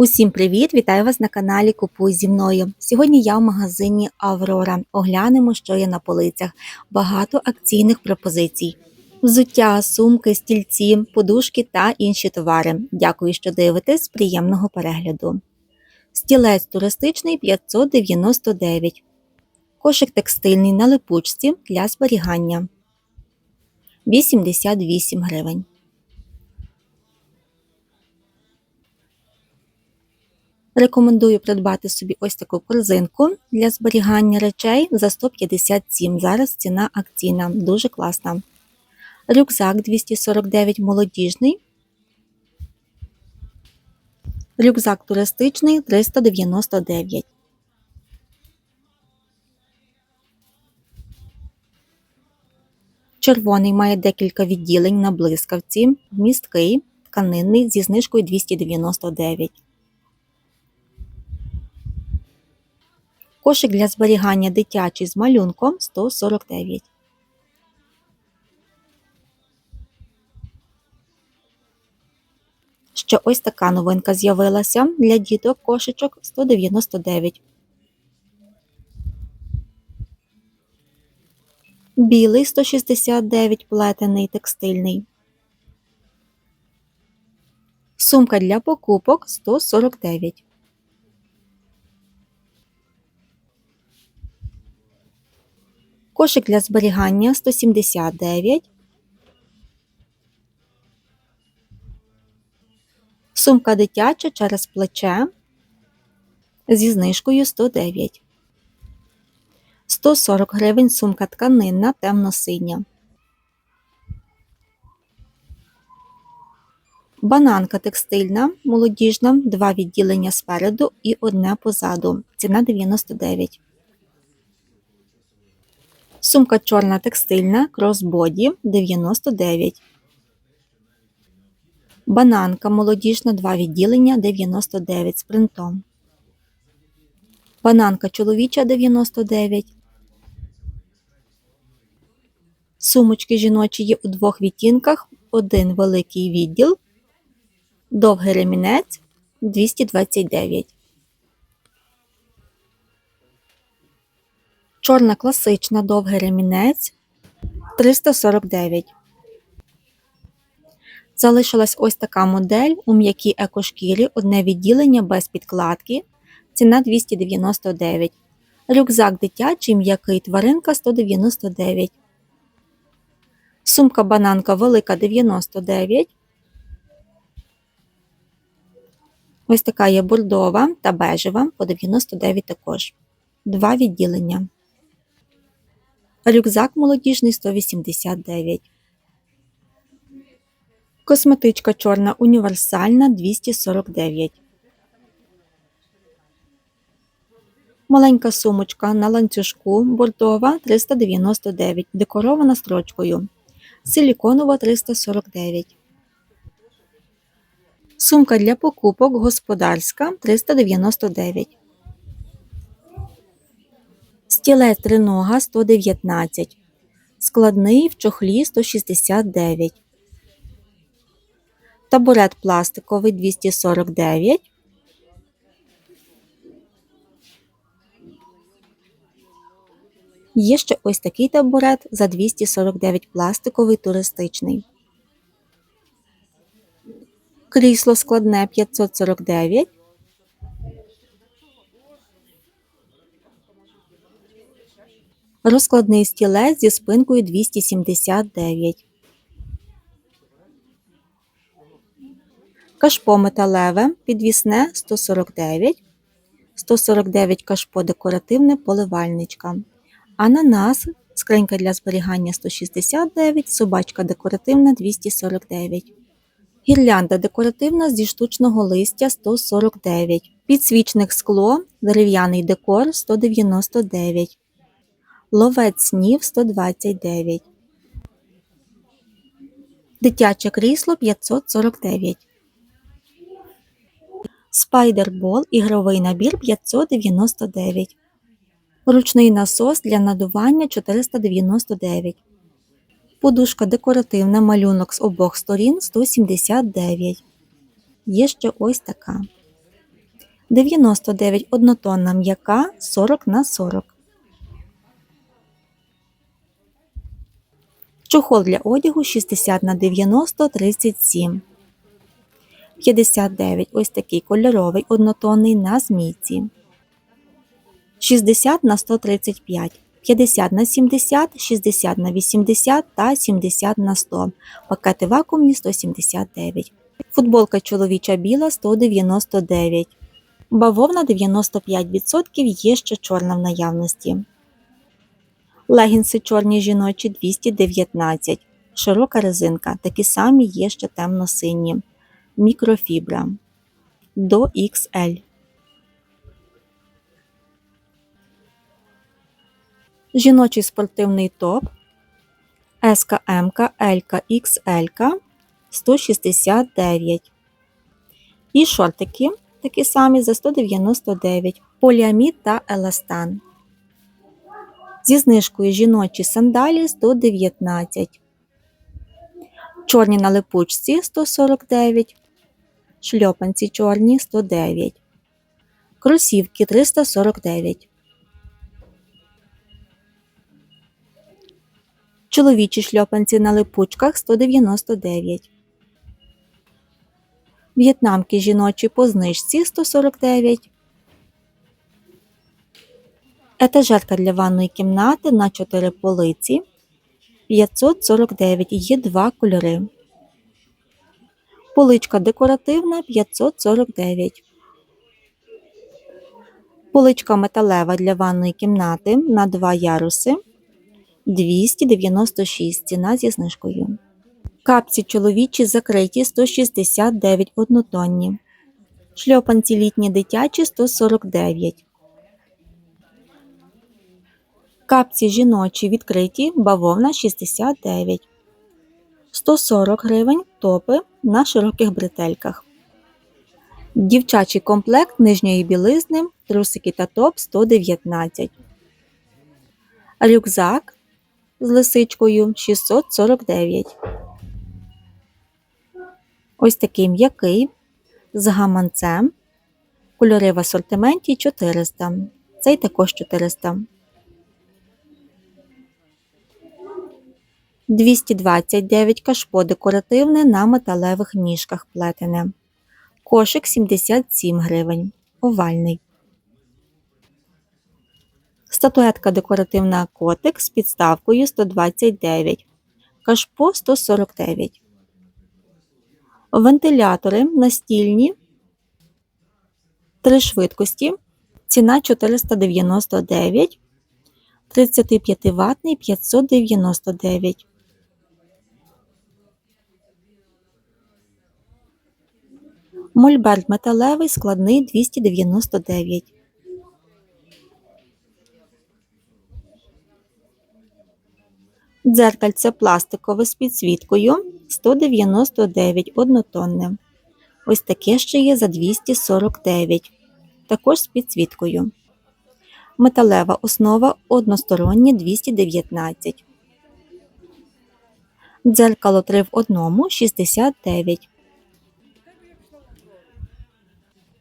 Усім привіт! Вітаю вас на каналі Купуй зі мною. Сьогодні я в магазині Аврора. Оглянемо, що є на полицях. Багато акційних пропозицій. Взуття, сумки, стільці, подушки та інші товари. Дякую, що дивитесь. Приємного перегляду. Стілець туристичний 599. Кошик текстильний на липучці для зберігання 88 гривень. Рекомендую придбати собі ось таку корзинку для зберігання речей за 157. Зараз ціна акційна, дуже класна. Рюкзак 249 молодіжний. Рюкзак туристичний 399. Червоний має декілька відділень на блискавці, місткий, тканинний зі знижкою 299. Кошик для зберігання дитячий з малюнком 149. Ще ось така новинка з'явилася для діток кошечок 199. Білий 169 плетений текстильний. Сумка для покупок 149. Кошик для зберігання 179. Сумка дитяча через плече зі знижкою 109. 140 гривень сумка тканинна темно-синя. Бананка текстильна, молодіжна, два відділення спереду і одне позаду. Ціна 99. Сумка чорна текстильна, кросбоді 99. Бананка молодіжна, два відділення 99 з принтом. Бананка чоловіча 99. Сумочки жіночі є у двох відтінках. Один великий відділ. Довгий ремінець 229. Чорна класична довгий ремінець 349. Залишилась ось така модель у м'якій екошкірі, одне відділення без підкладки. Ціна 299. Рюкзак дитячий м'який тваринка 199. Сумка бананка велика 99. Ось така є бордова та бежева по 99 також. Два відділення. Рюкзак молодіжний 189. Косметичка чорна універсальна 249. Маленька сумочка на ланцюжку бордова 399, декорована строчкою. Силіконова 349. Сумка для покупок господарська 399. Стілець тринога 119. Складний в чохлі 169. Табурет пластиковий 249. Є ще ось такий табурет за 249 пластиковий туристичний. Крісло складне 549. Розкладний стілець зі спинкою 279. Кашпо металеве, підвісне 149. 149 кашпо декоративне поливальничка. Ананас, скринька для зберігання 169, собачка декоративна 249. Гірлянда декоративна зі штучного листя 149. Підсвічник скло, дерев'яний декор 199. Ловець снів 129. Дитяче крісло 549. Спайдербол ігровий набір 599. Ручний насос для надування 499. Подушка декоративна малюнок з обох сторін 179. Є ще ось така. 99 однотонна м'яка 40 на 40. Чохол для одягу 60 на 90 37. 59 ось такий кольоровий однотонний на змійці. 60 на 135. 50 на 70, 60 на 80 та 70 на 100. Пакети вакуумні 179. Футболка чоловіча біла 199. Бавовна 95% є ще чорна в наявності. Легінси чорні жіночі 219. Широка резинка. Такі самі є ще темно-сині. Мікрофібра. До XL. Жіночий спортивний топ. СКМ, Л, XL 169. І шортики такі самі за 199. Поліамід та еластан. Зі знижкою жіночі сандалі 119. Чорні на липучці 149. Шльопанці чорні 109. Кросівки 349. Чоловічі шльопанці на липучках 199. В'єтнамки жіночі по знижці 149. Етажерка для ванної кімнати на 4 полиці 549. Є два кольори. Поличка декоративна 549. Поличка металева для ванної кімнати на 2 яруси 296 ціна зі знижкою. Капці чоловічі закриті 169 однотонні. Шльопанці літні дитячі 149. Капці жіночі відкриті бавовна 69. 140 гривень топи на широких бретельках. Дівчачий комплект нижньої білизни, трусики та топ 119. Рюкзак з лисичкою 649. Ось такий м'який з гаманцем. Кольори в асортименті 400. Цей також 400. 229 кашпо декоративне на металевих ніжках плетене. Кошик 77 гривень. Овальний. Статуетка декоративна котик з підставкою 129. Кашпо 149. Вентилятори настільні. Три швидкості. Ціна 499. 35 ватний 599. Мольберт металевий складний 299. Дзеркальце пластикове з підсвіткою 199 однотонне. Ось таке ще є за 249. Також з підсвіткою. Металева основа одностороннє 219. Дзеркало 3 в 1 69.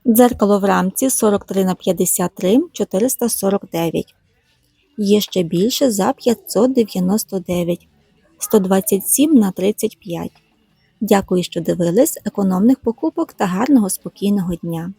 Дзеркало в рамці 43 на 53 449. Є ще більше за 599. 127 на 35. Дякую, що дивились економних покупок та гарного спокійного дня!